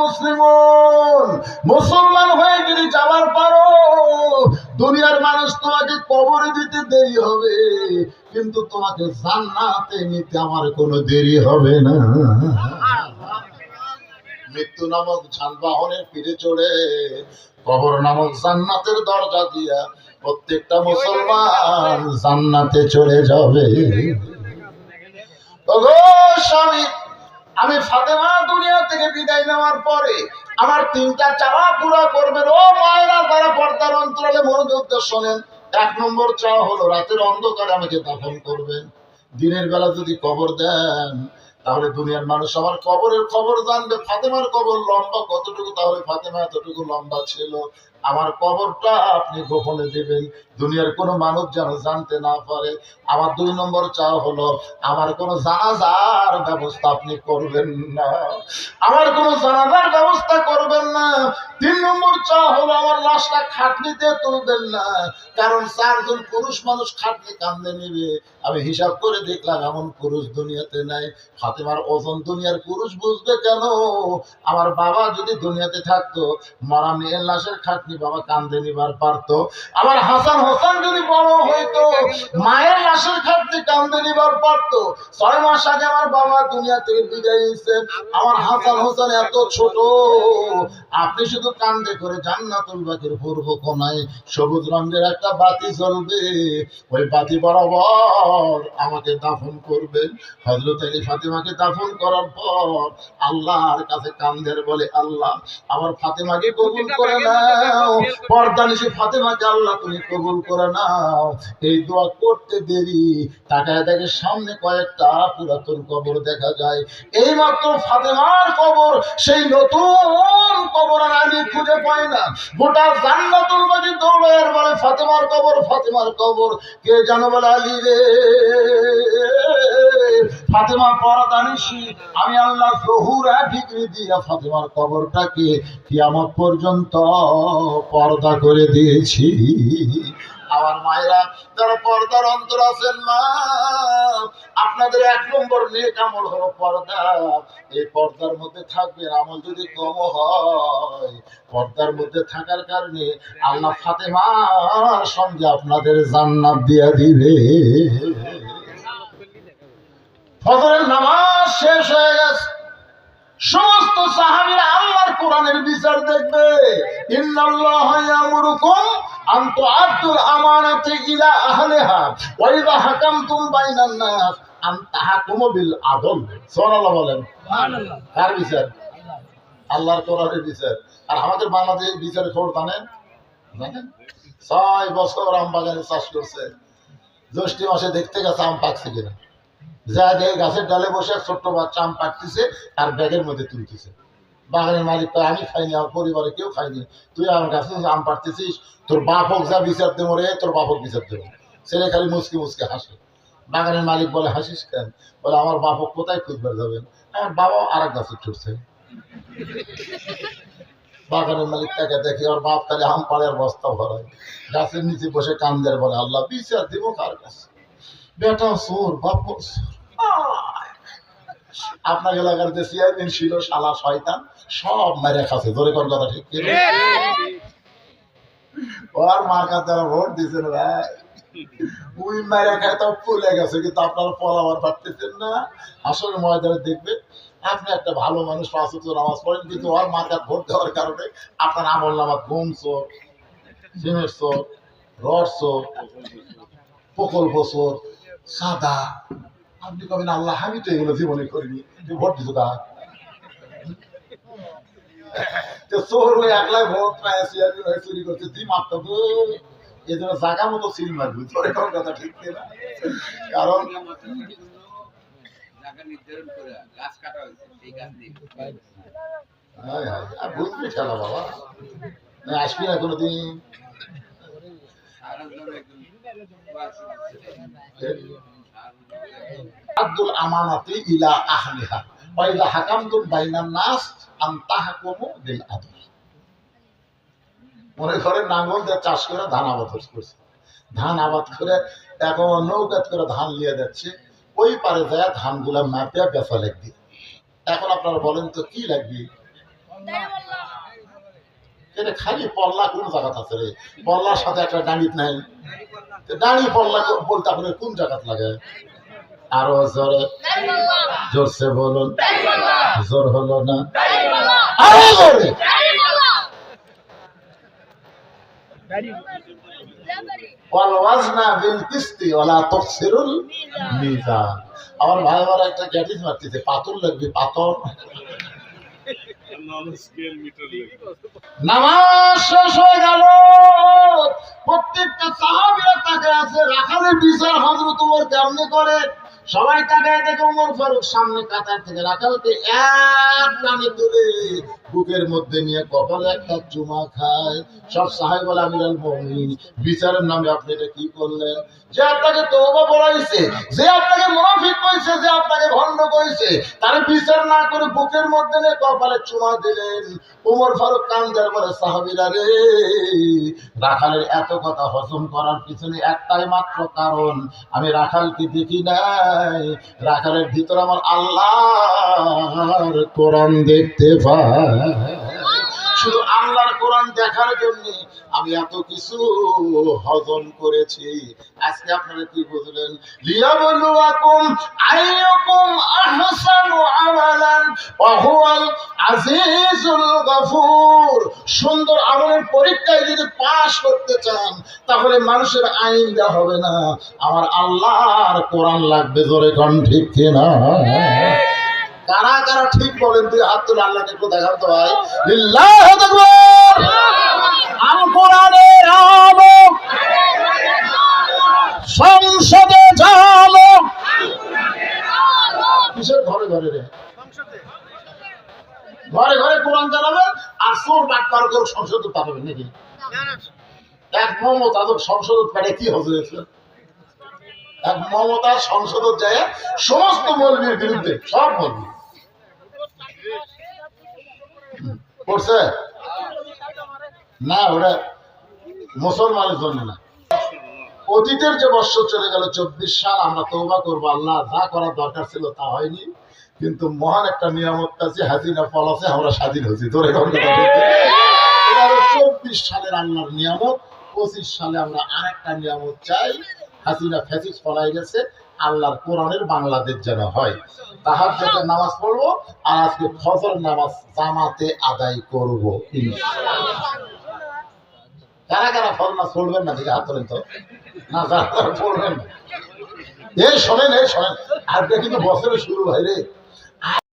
মুসলিমুন। হয়ে যদি যাওয়ার পরও দুনিয়ার মানুষ তোমাকে কবরে দিতে দেরি হবে, কিন্তু তোমাকে জান্নাতে নিতে আমার কোনো দেরি হবে না। মৃত্যু নামক যানবাহনের ফিরে চড়ে কবর নামক জান্নাতের দরজা দিয়া প্রত্যেকটা মুসলমান জান্নাতে চলে যাবে। স্বামী আমি ফাতেমা দুনিয়া থেকে বিদায় নেওয়ার পরে আমার তিনটা চাওয়া পুরা করবেন ও মায়েরা তারা পর্দার অন্তরালে মনোযোগ শোনেন, এক নম্বর চাওয়া হলো, রাতের অন্ধকারে আমাকে দাফন করবেন। দিনের বেলা যদি কবর দেন, তাহলে দুনিয়ার মানুষ আমার কবরের খবর জানবে, ফাতেমার কবর লম্বা কতটুকু, তাহলে ফাতেমা এতটুকু লম্বা ছিল। আমার কবরটা আপনি গোপনে দেবেন। দুনিয়ার কোনো মানুষ যেন জানতে না পারে। আমার দুই নম্বর চাওয়া হলো, আমার কোনো জানাজার ব্যবস্থা আপনি করবেন না। আমার কোনো জানাজার ব্যবস্থা করবেন না। তিন নম্বর চাওয়া হলো, আমার লাশটা খাটনিতে তুলবেন না। কারণ চারজন পুরুষ মানুষ খাটনি কান্দে নিবে। আমি হিসাব করে দেখলাম, এমন পুরুষ দুনিয়াতে নাই। ফাতেমার ওজন দুনিয়ার পুরুষ বুঝবে কেন? আমার বাবা যদি দুনিয়াতে থাকতো, মারা মেয়ের লাশের খাটনি বাবা কান্দে নিবার পারতো আমার হাসান হোসেন যদি বড় হইতো, মায়ের লাশের খাটনি কান্দে নিবার পারতো, ছয় মাস আগে আমার বাবা দুনিয়া থেকে বিদায় নিচ্ছে আমার হাসান হোসেন এত ছোট, আপনি শুধু কান্দে করে জান্নাতুল বাকির পূর্ব কোনায় সবুজ রঙের একটা বাতি জ্বলবে, ওই বাতি বরাবর আমাকে দাফন করবেন হজরত আলী ফাতেমাকে দাফন করার পর আল্লাহর কাছে কান্দের বলে, আল্লাহ, আমার ফাতেমাকে কবুল করে নাও, পর্দা নিশে ফাতেমাকে আল্লাহ তুমি কবুল করে নাও। এই দোয়া করতে দেরি। তাকায় দেখে সামনে কয়েকটা পুরাতন কবর দেখা যায়। এই মাত্র ফাতেমার কবর, সেই নতুন কবর আমি খুঁজে পাই না। গোটা জান্নাতুল দৌড়ায় আর বলে, ফাতেমার কবর ফাতেমার কবর, কে জানো বলে আলী রে? ফাতেমা পরদানিসি আমি আল্লাহ জহুরা ডিগ্রি দিয়া ফাতেমার কবরটাকে কিয়ামত পর্যন্ত পর্দা করে দিয়েছি। আমার মায়েরা, যারা পর্দার অন্তর আছেন মা, আপনাদের এক নম্বর নেক আমল হলো পর্দা। এই পর্দার মধ্যে থাকবেন আমল যদি কম হয়, পর্দার মধ্যে থাকার কারণে আল্লাহ ফাতেমার সঙ্গে আপনাদের জান্নাত দিয়া দিবে। ফজরের নামাজ শেষ হয়ে গেছে। সমস্ত সাহাবীরা আল্লাহর কোরআনের বিচার দেখবে। ইন্নাল্লাহ ইয়ামুরুকুম আন আমানাতি ইলা আহলিহা ওয়া ইযা হাকামতুম বাইনান নাস। আন তাহকুমু বিল আদল। সুবহানাল্লাহ বলেন। কার বিচার? আল্লাহর কোরআনের বিচার। আর আমাদের বাংলাদেশ বিচারের খবর জানেন? জানেন? ছয় বছর আম বাগানে চাষ করছে। জ্যৈষ্ঠ মাসে দেখতে গেছে আম পাকছে কিনা। যা দেখে গাছের ডালে বসে ছোট্ট বাচ্চা আম পাকতেছে আর ব্যাগের মধ্যে তুলতেছে। বাগানের মালিক কয়, আমি খাইনি আমার পরিবারে কেউ খাইনি তুই আমার গাছে আম পাড়তেছিস তোর বাপ হোক যা বিচার দেবো রে তোর বাপ হোক বিচার দেবো। ছেলে খালি মুসকে মুসকে হাসে। বাগানের মালিক বলে হাসিস কেন? বলে আমার বাপ হোক কোথায় খুঁজবার যাবেন? আমার বাবাও আর এক গাছে ছুটছে বাগানের মালিক তাকে দেখে ওর বাপ খালি আম পাড়ের বস্তা ভরায়। গাছের নিচে বসে কান্দের বলে আল্লাহ বিচার দিব কার কাছে? বেটা সোর বাপ সোর আপনার এলাকার যে চেয়ারম্যান ছিল শালা শয়তান সব মেরে খাচ্ছে। ধরে কোন কথা ঠিক ওর মার কাছে যারা ভোট দিয়েছেন ভাই। উই মেরে খায় তো ফুলে গেছে কিন্তু আপনারা পলাবার পারতেছেন না। আসলে ময়দানে দেখবে আপনি একটা ভালো মানুষ পাঁচ ওয়াক্ত নামাজ পড়েন কিন্তু ওর ভোট দেওয়ার কারণে আপনার আমল নামাজ ঘুম চোর চোর রড চোর প্রকল্প চোর সাদা। আপনি কবেন আল্লাহ আমি তো এগুলো জীবনে করিনি ভোট দিত তো চোর হয়ে একলাই ভোট পায় চেয়ারম্যান চুরি করছে তুই মারত গো এই জন্য জায়গা মতো সিল মারবি তোর এখন কথা ঠিক না। কারণ জায়গা নির্ধারণ করে গাছ কাটা হয়েছে সেই গাছ নিয়ে আর বুঝবি খেলা বাবা। আসবি না কোনোদিন। আব্দুল আমানাতি ইলা আহলিহা। হাকামতুম বাইনান নাস তাহকুমু বিল আদল। মনে নাঙ্গল দিয়ে চাষ করে ধান আবাদ করছে। ধান আবাদ করে এখন নৌকাত করে ধান যাচ্ছে। ওই পারে যায় মাপিয়া বেচা লাগবে। এখন আপনারা বলেন তো কি লাগবে? এটা খালি পল্লা কোন জায়গাত আছে রে? পল্লার সাথে একটা ডাঙিত নাই। তো ডাঙি পল্লা বলতে আপনার কোন জায়গাত লাগে? আরও জোরে। জোরসে বলুন। জোর হলো না। আরও জোরে। আমার ভাই একটা মারতেছে, পাথর লাগবে, পাথর। নামাজ শেষ হয়ে গেল। প্রত্যেকটা সাহাবিরা তাকে আছে, রাখালের বিচার হজরত কেমনে করে? সবাই তাকায় দেখে উমর ফারুক সামনে কাতার থেকে রাখালকে এক টানে তুলে বুকের মধ্যে নিয়ে কপালে একটা চুমা খায়। সব সাহেব আমিরাল মমিন, বিচারের নামে আপনি এটা কি করলেন? যে আপনাকে তওবা বলাইছে যে আপনাকে মুনাফিক কইছে যে আপনাকে ভণ্ড কইছে তার বিচার না করে বুকের মধ্যে নিয়ে কপালে চুমা দিলেন। উমর ফারুক কান্দার বলে, সাহাবিরা রে, রাখালের এত কথা হজম করার পিছনে একটাই মাত্র কারণ, আমি রাখালকে দেখি নাই। রাখালের ভিতর আমার কোরআন দেখতে পাই শুধু আল্লাহর কোরআন দেখার জন্য আমি এত কিছু হজম করেছি। আজকে আপনারা কি বুঝলেন? লিয়াবলুয়াকুম আইয়ুকুম আহসানু আমালান ওয়া হুয়াল আজিজুল সুন্দর আমলের পরীক্ষায় যদি পাশ করতে চান, তাহলে মানুষের আইন দেওয়া হবে না। আমার আল্লাহর কোরআন লাগবে জোরে কন ঠিক কিনা? কারা কারা ঠিক বলেন তুই হাত তুলে আল্লাহকে দেখান তো ভাই। লিল্লাহ সংসদে জালো। কিসের ঘরে ঘরে রে? ঘরে ঘরে কোরআন চালাবেন আর চোর করে সংসদে পাঠাবেন নাকি? এক মমতা তো সংসদ পেটে কি হয়েছে এক মমতা সংসদ যায়, সমস্ত মৌলবীর বিরুদ্ধে, সব মৌলবী। করছে? না ওটা মুসলমানের জন্য না। অতীতের যে বৎসর চলে গেল, চব্বিশ সাল আমরা তৌবা করব, আল্লাহ যা করার দরকার ছিল তা হয়নি। কিন্তু মহান একটা নিয়ামত আছে, হাসিনা পলাশে আমরা স্বাধীন হয়েছি। এখন চব্বিশ সালের আল্লাহর নিয়ামত, পঁচিশ সালে আমরা আর একটা নিয়ামত চাই। হাসিনা ফ্যাসিস পলাই গেছে আল্লাহর কোরআনের বাংলাদেশ যেন হয়। তাহার যাতে নামাজ পড়ব আর আজকে ফজর নামাজ জামাতে আদায় করব। কারা কারা ফজর নামাজ পড়বেন না? দিকে হাত তো। না পড়বেন না। এই শোনেন এই শোনেন। আজকে কিন্তু বছরের শুরু হয় রে।